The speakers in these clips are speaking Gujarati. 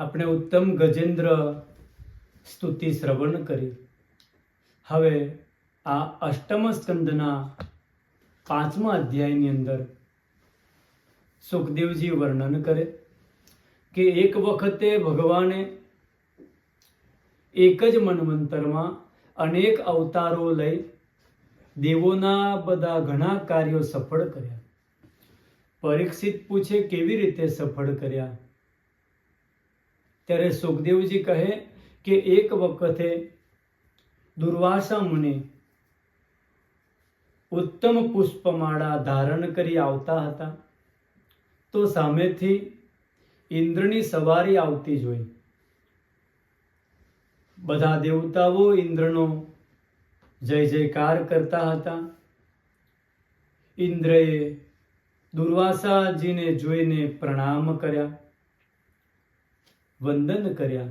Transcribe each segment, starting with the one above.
આપણે ઉત્તમ ગજેન્દ્ર સ્તુતિ શ્રવણ કરી. હવે આ અષ્ટમ સ્કંદના પાંચમા અધ્યાયની અંદર સુખદેવજી વર્ણન કરે કે એક વખતે ભગવાને એક જ મનવંતરમાં અનેક અવતારો લઈ દેવોના બધા ઘણા કાર્યો સફળ કર્યા. પરીક્ષિત પૂછે કેવી રીતે સફળ કર્યા? ત્યારે સુખદેવજી કહે કે એક વખતે દુર્વાસા મુનિ ઉત્તમ પુષ્પમાળા ધારણ કરી આવતા હતા. તો સામેથી ઇન્દ્રની સવારી આવતી જોઈ. બધા દેવતાઓ ઇન્દ્રનો જય જયકાર કરતા હતા. ઇન્દ્રએ દુર્વાસાજીને જોઈને પ્રણામ કર્યા. વંદન કર્યા.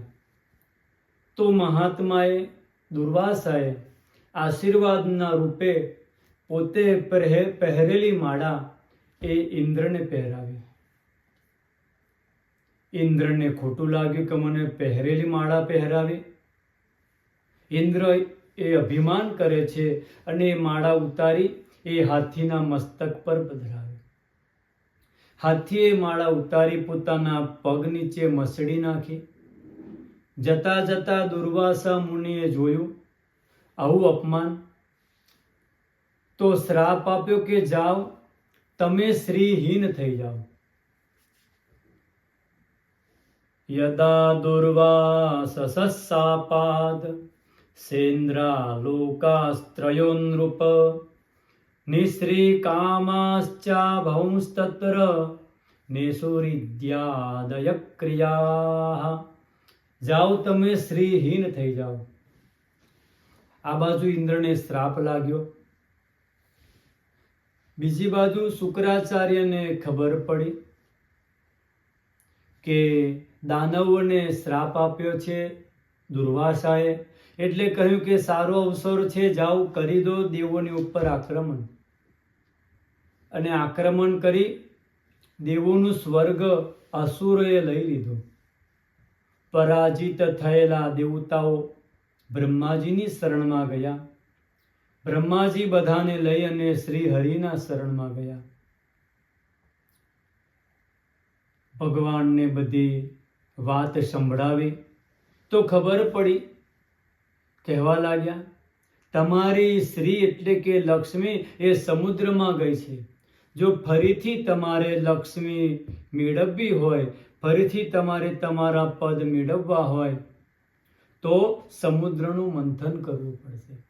તો મહાત્માએ દુર્વાસાએ આશીર્વાદના રૂપે પોતે પહેરે- પહેરેલી માળા એ ઇન્દ્રને પહેરાવી. ઇન્દ્રને ખોટું લાગ્યું કે મને પહેરેલી માળા પહેરાવી. ઇન્દ્ર એ અભિમાન કરે છે અને એ માળા ઉતારી એ હાથીના મસ્તક પર પધરાવે. હાથીએ માળા ઉતારી પોતાના પગ નીચે મસળી નાખી. જતા જતા દુર્વાસા મુનિએ જોયું, આવું અપમાન? તો શ્રાપ આપ્યો કે જાઓ, તમે શ્રીહીન થઈ જાઓ. યદા દુર્વાસસાપાદ સેન્દ્રાલોકાસ્ત્રયો નૃપ નિશ્રીકામાશ્ચાભંસ્તત્ર નિસુરિદ્યાદય ક્રિયા જાઓ તમે શ્રીહીન થઈ જાઓ। આ બાજુ ઇન્દ્રને શ્રાપ લાગ્યો। બીજી બાજુ શુક્રાચાર્યને ખબર પડી કે દાનવોને શ્રાપ આપ્યો છે દુર્વાસાએ, એટલે કહ્યું કે સારો અવસર છે, જાઓ, કરી દો દેવોની ઉપર આક્રમણ. અને આક્રમણ કરી દેવોનું સ્વર્ગ અસુરોએ લઈ લીધું. પરાજિત થયેલા દેવતાઓ બ્રહ્માજીની શરણમાં ગયા. બ્રહ્માજી બધાને લઈ અને શ્રી હરિના શરણમાં ગયા. ભગવાનને બધી વાત સંભળાવી તો ખબર પડી. કહેવા લાગ્યા, તમારી સ્ત્રી એટલે કે લક્ષ્મી એ સમુદ્રમાં ગઈ છે. જો ફરીથી તમારે લક્ષ્મી મેળવવી હોય, ફરીથી તમારે તમારા પદ મેળવવા હોય, તો સમુદ્રનું મંથન કરવું પડશે.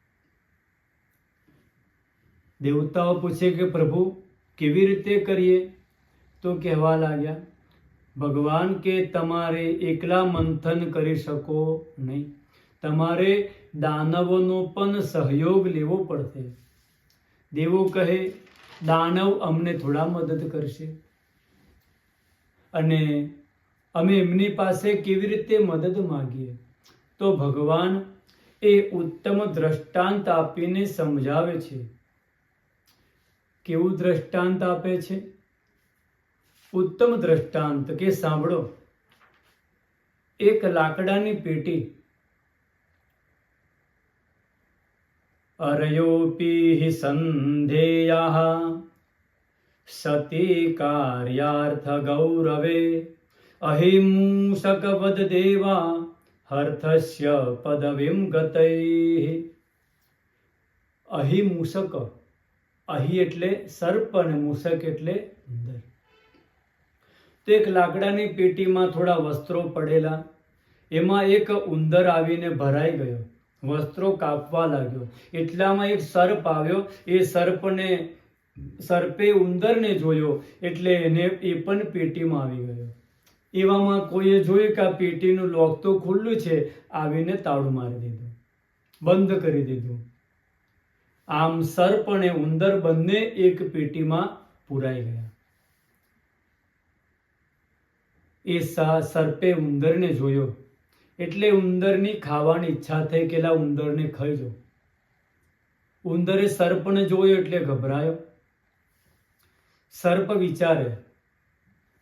દેવતાઓ પૂછે કે, પ્રભુ, કેવી રીતે કરીએ? તો કહેવા લાગ્યા, ભગવાન, કે તમારે એકલા મંથન કરી શકો નહીં. તમારે દાનવોનો પણ સહયોગ લેવો પડશે. દેવો કહે દાનવ અમને થોડા મદદ કરશે. અને અમે એમની પાસે કેવી રીતે મદદ માગીએ? તો ભગવાન એ ઉત્તમ દ્રષ્ટાંત આપીને સમજાવે છે. કેવું દ્રષ્ટાંત આપે છે? ઉત્તમ દ્રષ્ટાંત કે સાંભળો. એક લાકડાની પેટી સંધેયા સતી કાર્યાર્થ ગૌરવે અહિમૂષકવદ દેવા હર્થસ્ય પદવીમ ગતૈ અહિમૂષક અહી એટલે સર્પ અને મૂષક એટલે ઉંદર તો એક લાકડાની પેટીમાં થોડા વસ્ત્રો પડેલા એમાં એક ઉંદર આવીને ભરાઈ ગયો વસ્ત્રો કાપવા લાગ્યો. એટલામાં એક સર્પ આવ્યો. એ સર્પને, સર્પે ઉંદરને જોયો એટલે એને એ પણ પેટીમાં આવી ગયો. એવામાં કોઈએ જોયું કે આ પેટીનું લોક તો ખુલ્લું છે, આવીને તાળું મારી દીધું. બંધ કરી દીધું. આમ સર્પ અને ઉંદર બંને એક પેટીમાં પુરાઈ ગયા. એ સર્પે ઉંદરને જોયો. એટલે ઉંદરની ખાવાની ઈચ્છા થઈ કે ઉંદરને ખાઈ જો. ઉંદરે સર્પને જોયો એટલે ગભરાયો. સર્પ વિચારે,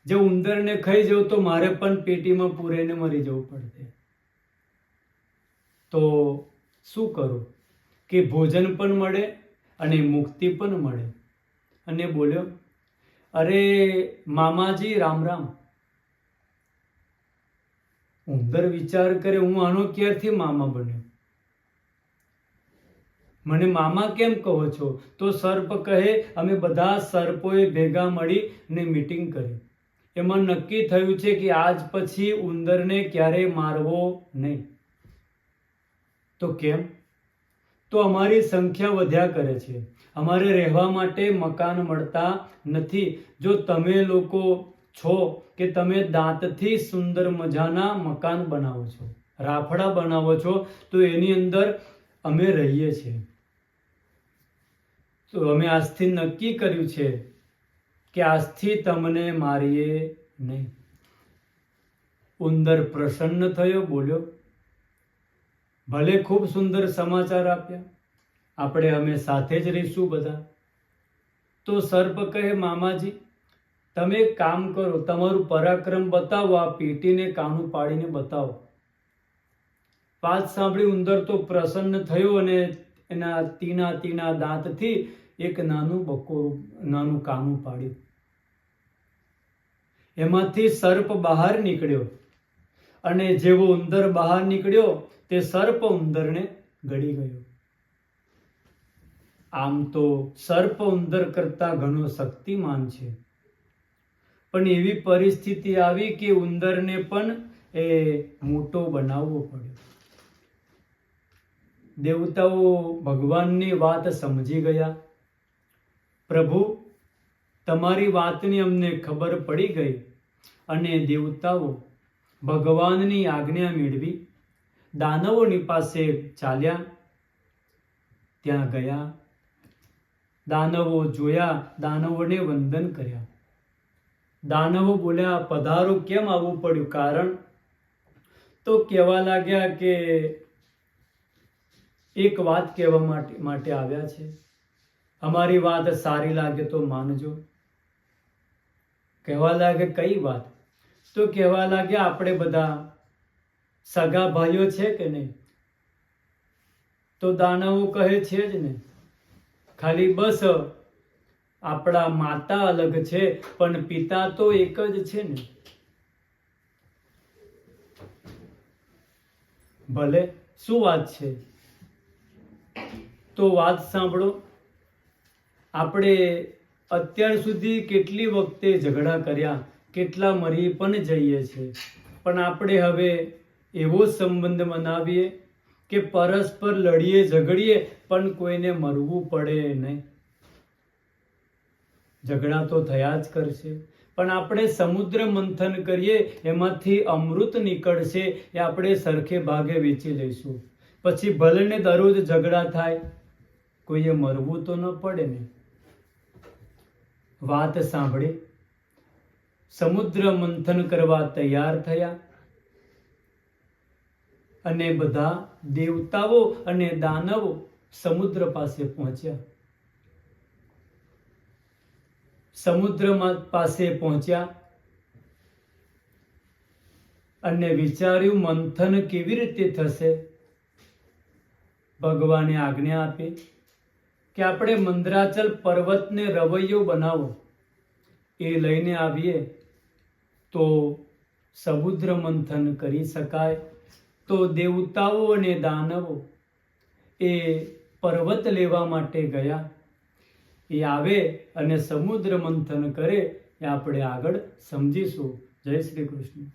જે ઉંદરને ખાઈ જવું તો મારે પણ પેટીમાં પૂરેને મરી જવું પડશે. તો શું કરું? કે ભોજન પણ મળે અને મુક્તિ પણ મળે. અને બોલ્યો, અરે મામાજી, રામ રામ. ઉંદર વિચાર કરે, હું આનો ક્યારથી મામા બન્યો? મને મામા કેમ કહો છો? તો સર્પ કહે, અમે બધા સર્પોએ ભેગા મળી ને મીટિંગ કરી. એમાં નક્કી થયું છે કે આજ પછી ઉંદરને ક્યારેય મારવો નહીં. તો કેમ? તો અમારી સંખ્યા વધ્યા કરે છે. અમારે રહેવા માટે મકાન મળતા નથી. જો તમે લોકો છો કે તમે દાંતથી સુંદર મજાના મકાન બનાવો છો, રાફડા બનાવો છો, તો એની અંદર અમે રહીએ છીએ. તો અમે આજથી નક્કી કર્યું છે કે આજથી તમને મારીએ નહીં. ઉંદર પ્રસન્ન થયો, બોલ્યો, ભલે ખૂબ સુંદર સમાચાર આપ્યા, આપણે અમે સાથે જ રહીશું બધા. તો સર્પ કહે, મામાજી તમે કામ કરો, તમારું પરાક્રમ બતાવો, આ પેટીને કાણું પાડીને બતાવો. વાત સાંભળી ઉંદર તો પ્રસન્ન થયો અને એના તીના તીના દાંતથી એક નાનું બકોરું, નાનું કાણું પાડ્યું. એમાંથી સર્પ બહાર નીકળ્યો અને જેવો ઉંદર બહાર નીકળ્યો, તે સર્પ ઉંદરને ગળી ગયો. આમ તો સર્પ ઉંદર કરતા ઘણો શક્તિમાન છે. પણ એવી પરિસ્થિતિ આવી કે ઉંદરને પણ એ મોટો બનાવવો પડ્યો. દેવતાઓ ભગવાનની વાત સમજી ગયા. પ્રભુ, તમારી વાતની અમને ખબર પડી ગઈ અને દેવતાઓ ભગવાનની આજ્ઞા મેળવી, દાનવોની પાસે ચાલ્યા. ત્યાં ગયા. દાનવો જોયા, દાનવોને વંદન કર્યા. દાનવો બોલ્યા, પધારું, કેમ આવવું પડ્યું? કારણ? તો કહેવા લાગ્યા કે એક વાત કહેવા માટે આવ્યા છે. અમારી વાત સારી લાગે તો માનજો. કહેવા લાગે, કઈ વાત? તો કહેવા લાગ્યા, આપણે બધા સગા ભાઈઓ છે કે નહીં? તો દાનવો કહે, છે જ ને ખાલી બસ આપણા માતા અલગ છે, પણ પિતા તો એક જ છે ને. ભલે, શું વાત છે? તો વાત સાંભળો. આપણે અત્યાર સુધી કેટલી વખતે ઝઘડા કર્યા, કેટલા મરી પણ જઈએ છે. પણ આપણે હવે એવો સંબંધ બનાવીએ કે પરસ્પર લડીએ, ઝઘડીએ, પણ કોઈને મરવું પડે નહીં. ઝઘડા તો થયા જ કરશે. પણ આપણે સમુદ્ર મંથન કરીએ, એમાંથી અમૃત નીકળશે એ આપણે સરખે ભાગે વેચી લઈશું. પછી ભલેને દરરોજ ઝઘડા થાય, કોઈએ મરવું તો ન પડે ને? વાત સાંભળી. સમુદ્ર મંથન કરવા તૈયાર થયા. અને બધા દેવતાઓ અને દાનવો સમુદ્ર પાસે પહોંચ્યા. સમુદ્રમાં પાસે પહોંચ્યા અને વિચાર્યું, મંથન કેવી રીતે થશે? ભગવાને આજ્ઞા આપી કે, આપણે મંદરાચલ પર્વતને રવૈયો બનાવો. એ લઈને આવીએ તો સમુદ્ર મંથન કરી શકાય. તો દેવતાઓ અને દાનવો એ પર્વત લેવા માટે ગયા. એ આવે અને સમુદ્ર મંથન કરે એ આપણે આગળ સમજીશું. જય શ્રી કૃષ્ણ.